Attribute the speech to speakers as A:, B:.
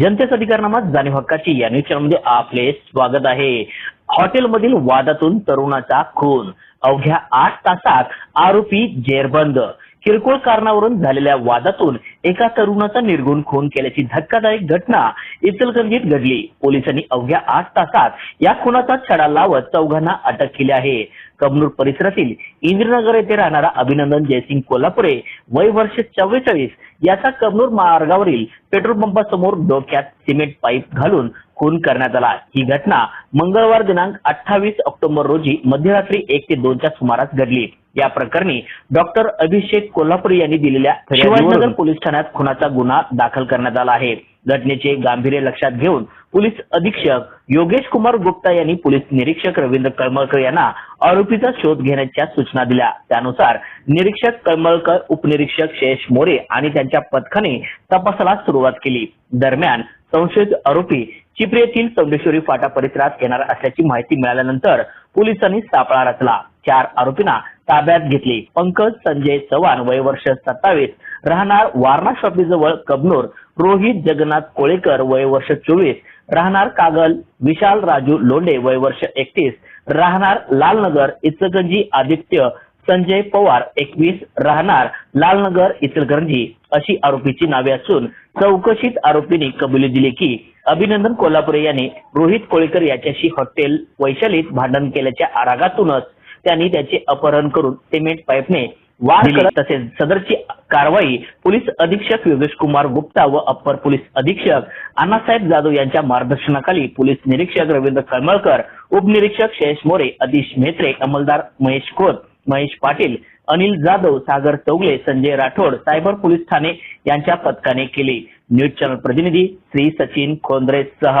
A: जनतेचा अधिकारनामा जाणीव हक्काची या न्यूज चॅनलमध्ये आपले स्वागत आहे. हॉटेलमधील वादातून तरुणाचा खून. अवघ्या आठ तासात आरोपी जेरबंद. किरकोळ कारणावरून झालेल्या वादातून एका तरुणाचा निर्गुण खून केल्याची धक्कादायक घटना इचलकरंजीत घडली. पोलिसांनी अवघ्या आठ तासात या खुनाचा छडा लावत चौघांना अटक केली आहे. कबनूर परिसरातील इंद्रनगर येथे राहणारा अभिनंदन जयसिंग कोल्हापुरे वय वर्ष चव्वेचाळीस याचा कबनूर मार्गावरील पेट्रोल पंपासमोर डोक्यात सिमेंट पाईप घालून खून करण्यात आला. ही घटना मंगळवार दिनांक अठ्ठावीस ऑक्टोबर रोजी मध्यरात्री एक ते दोनच्या सुमारास घडली. या प्रकरणी डॉक्टर अभिषेक कोल्हापुरे यांनी दिलेल्या शिवाजीनगर पोलीस ठाण्यात खुनाचा गुन्हा दाखल करण्यात आला आहे. घटनेचे गांभीर्य लक्षात घेऊन पोलीस अधीक्षक योगेश कुमार गुप्ता यांनी पोलीस निरीक्षक रवींद्र कळमळकर यांना आरोपीचा शोध घेण्याच्या सूचना दिल्या. त्यानुसार निरीक्षक कळमळकर उपनिरीक्षक शेष मोरे आणि त्यांच्या पथकाने तपासाला सुरुवात केली. दरम्यान संशयित आरोपी चिपरी येथील चौंडेश्वरी फाटा परिसरात येणार असल्याची माहिती मिळाल्यानंतर पोलिसांनी सापळा रचला. चार आरोपींना ताब्यात घेतली. पंकज संजय चव्हाण वय वर्ष सत्तावीस. राहणार वारणा शॉपीजवळ कबनूर. रोहित जगन्नाथ कोळेकर वय वर्ष चोवीस. राहणार कागल विशाल राजू लोंढे वय वर्ष एकतीस. राहणार लालनगर इचलगंजी आदित्य. संजय पवार एकवीस. राहणार लालनगर इचलगंजी अशी आरोपीची नावे असून चौकशीत आरोपींनी कबुली दिली की अभिनंदन कोल्हापुरे यांनी रोहित कोळेकर याच्याशी हॉटेल वैशालीत भांडण केल्याच्या आरागातूनच त्यांनी त्याचे अपहरण करून सिमेंट पाईपने वाढ करत तसेच सदरची कारवाई पोलीस अधीक्षक योगेश कुमार गुप्ता व अप्पर पोलीस अधीक्षक अण्णासाहेब जाधव यांच्या मार्गदर्शनाखाली पोलीस निरीक्षक रवींद्र कळमळकर उपनिरीक्षक शयश मोरे अतिश म्हेत्रे अंमलदार महेश खोत महेश पाटील अनिल जाधव सागर चौगले संजय राठोड सायबर पोलीस ठाणे यांच्या पथकाने केली. न्यूज चॅनल प्रतिनिधी श्री सचिन खोंद्रे सह.